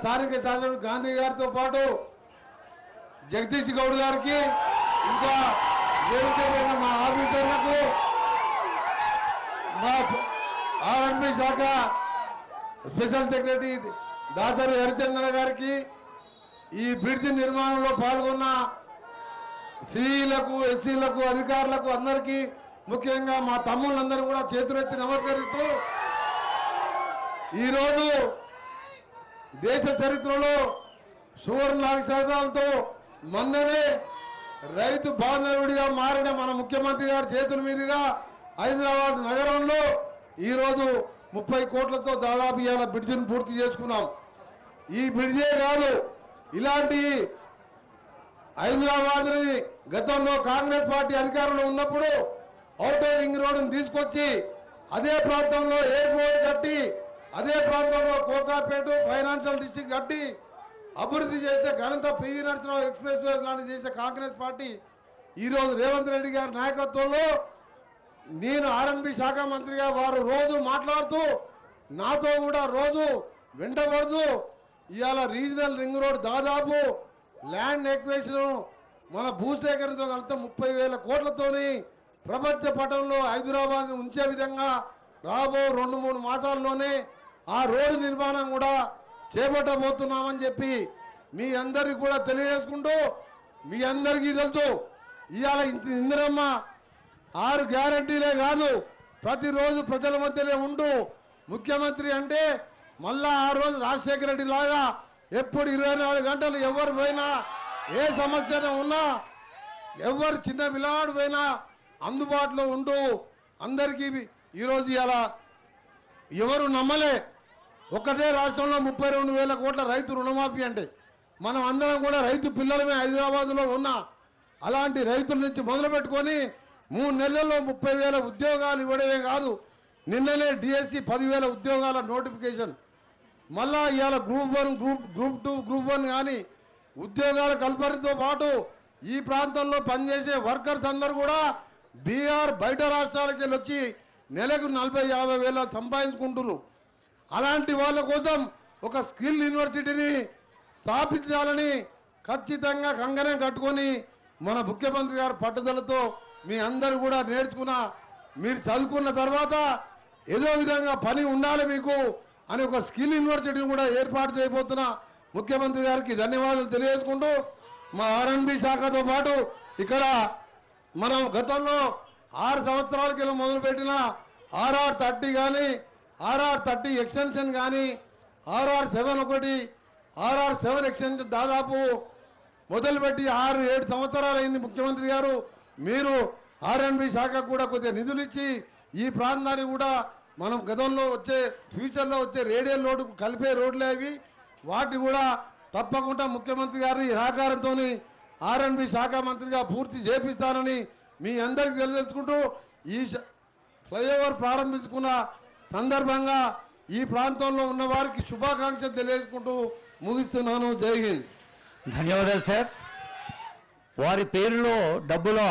స్థానిక శాసన గాంధీ గారితో పాటు జగదీష్ గౌడ్ గారికి ఇంకా వేదికపైన మా ఆఫీసర్లకు మా ఆర్ఎంపీ శాఖ స్పెషల్ సెక్రటరీ దాసరి హరిచంద్ర గారికి ఈ బ్రిడ్జ్ నిర్మాణంలో పాల్గొన్న సిఈలకు ఎస్సీలకు అధికారులకు అందరికీ ముఖ్యంగా మా తమ్ముళ్ళందరూ కూడా చేతులెత్తి నమస్కరిస్తూ ఈరోజు దేశ చరిత్రలో సువర్ణ అక్షరాలతో మందనే రైతు బాంధవుడిగా మారిన మన ముఖ్యమంత్రి గారి చేతుల మీదుగా హైదరాబాద్ నగరంలో ఈరోజు ముప్పై కోట్లతో దాదాపు ఇవాళ బ్రిడ్జిని పూర్తి చేసుకున్నాం. ఈ బ్రిడ్జే కాదు ఇలాంటి హైదరాబాద్ని గతంలో కాంగ్రెస్ పార్టీ అధికారంలో ఉన్నప్పుడు అవుటర్ రింగ్ రోడ్డును తీసుకొచ్చి అదే ప్రాంతంలో ఎయిర్పోర్ట్ కట్టి అదే ప్రాంతంలో కోకాపేట ఫైనాన్షియల్ డిస్ట్రిక్ట్ కట్టి అభివృద్ధి చేసే ఘనత పివి నరసింహరావు ఎక్స్ప్రెస్ వే లాంటి చేసే కాంగ్రెస్ పార్టీ ఈరోజు రేవంత్ రెడ్డి గారి నాయకత్వంలో నేను ఆర్ఎన్బి శాఖ మంత్రిగా వారు రోజు మాట్లాడుతూ నాతో కూడా రోజు వెంటబడుతూ ఇవాళ రీజనల్ రింగ్ రోడ్ దాదాపు ల్యాండ్ ఎక్వేషన్ మన భూసేకరణతో కలిపితే ముప్పై వేల కోట్లతోని ప్రపంచ పటంలో హైదరాబాద్ ఉంచే విధంగా రాబో రెండు మూడు మాసాల్లోనే ఆ రోడ్డు నిర్మాణం కూడా చేపట్టబోతున్నామని చెప్పి మీ అందరికి కూడా తెలియజేసుకుంటూ మీ అందరికీ తెలుసు ఇవాళ ఇందిరమ్మ ఆరు గ్యారంటీలే కాదు ప్రతిరోజు ప్రజల మధ్యలో ఉంటూ ముఖ్యమంత్రి అంటే మళ్ళా ఆ రోజు రాజశేఖర రెడ్డి లాగా ఎప్పుడు ఇరవై నాలుగు గంటలు ఎవరు పోయినా ఏ సమస్య ఉన్నా ఎవరు చిన్న పిల్లాడు పోయినా అందుబాటులో ఉంటూ అందరికీ ఈరోజు ఇలా ఎవరు నమ్మలే. ఒకటే రాష్ట్రంలో ముప్పై రెండు వేల కోట్ల రైతు రుణమాఫీ అంటే మనం అందరం కూడా రైతు పిల్లలమే హైదరాబాద్లో ఉన్నా అలాంటి రైతుల నుంచి మొదలుపెట్టుకొని మూడు నెలల్లో ముప్పై వేల ఉద్యోగాలు ఇవ్వడమే కాదు నిన్ననే డిఎస్సి పదివేల ఉద్యోగాల నోటిఫికేషన్. మళ్ళా ఇవాళ group one group group two group one కానీ ఉద్యోగాల కల్పనతో పాటు ఈ ప్రాంతంలో పనిచేసే వర్కర్స్ అందరూ కూడా బీఆర్ బయట రాష్ట్రాలకి వెళ్ళి వచ్చి నెలకు నలభై యాభై వేల సంపాదించుకుంటున్నారు. అలాంటి వాళ్ళ కోసం ఒక స్కిల్ యూనివర్సిటీని స్థాపించాలని ఖచ్చితంగా కంగనం కట్టుకొని మన ముఖ్యమంత్రి గారి పట్టుదలతో మీ అందరు కూడా నేర్చుకున్న మీరు చదువుకున్న తర్వాత ఏదో విధంగా పని ఉండాలి మీకు అని ఒక స్కిల్ యూనివర్సిటీని కూడా ఏర్పాటు చేయబోతున్న ముఖ్యమంత్రి గారికి ధన్యవాదాలు తెలియజేసుకుంటూ మా ఆర్ఎండ్బి శాఖతో పాటు ఇక్కడ మనం గతంలో ఆరు సంవత్సరాల క్రితం మొదలుపెట్టిన ఆర్ఆర్ థర్టీ కానీ ఆర్ఆర్ థర్టీ ఎక్స్టెన్షన్ కానీ ఆర్ఆర్ సెవెన్ ఒకటి ఆర్ఆర్ సెవెన్ ఎక్స్టెన్షన్ దాదాపు మొదలుపెట్టి ఆరు ఏడు సంవత్సరాలు అయింది ముఖ్యమంత్రి గారు. మీరు ఆర్ఎన్బి శాఖకు కూడా కొద్దిగా నిధులు ఇచ్చి ఈ ప్రాంతానికి కూడా మనం గతంలో వచ్చే ఫ్యూచర్లో వచ్చే రేడియల్ రోడ్డు కలిపే రోడ్లే అవి. వాటి కూడా తప్పకుండా ముఖ్యమంత్రి గారి సహకారంతో ఆర్ఎన్బి శాఖ మంత్రిగా పూర్తి చేపిస్తానని మీ అందరికీ తెలియజేసుకుంటూ ఈ ఫ్లైఓవర్ ప్రారంభించుకున్న సందర్భంగా ఈ ప్రాంతంలో ఉన్న వారికి శుభాకాంక్షలు తెలియజేసుకుంటూ ముగిస్తున్నాను. జై హింద్. ధన్యవాదాలు సార్. వారి పేరులో డబ్బులో